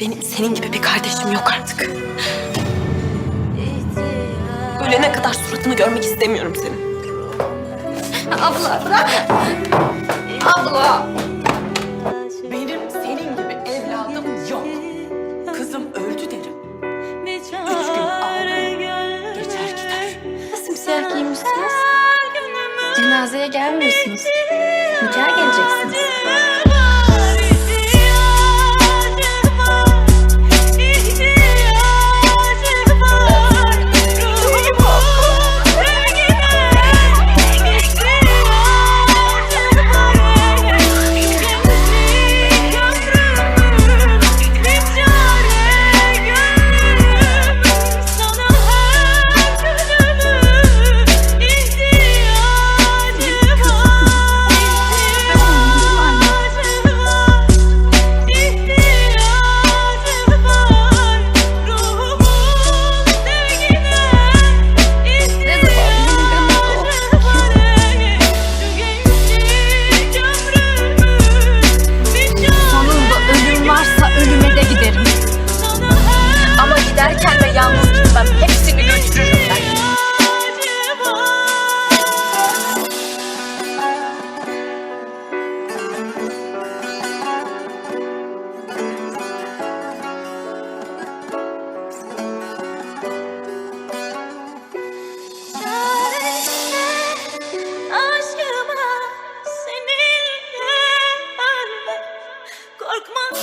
Benim senin gibi bir kardeşim yok artık. Ölene kadar suratını görmek istemiyorum senin. Abla bırak. Abla. Benim senin gibi evladım yok. Kızım öldü derim. Üç gün ağlarım. Geçer gider. Nasıl siyah giymişsiniz? Cenazeye gelmiyorsunuz. Nikah geleceksiniz.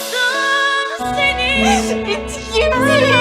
Korkmazsan seni. Kimseye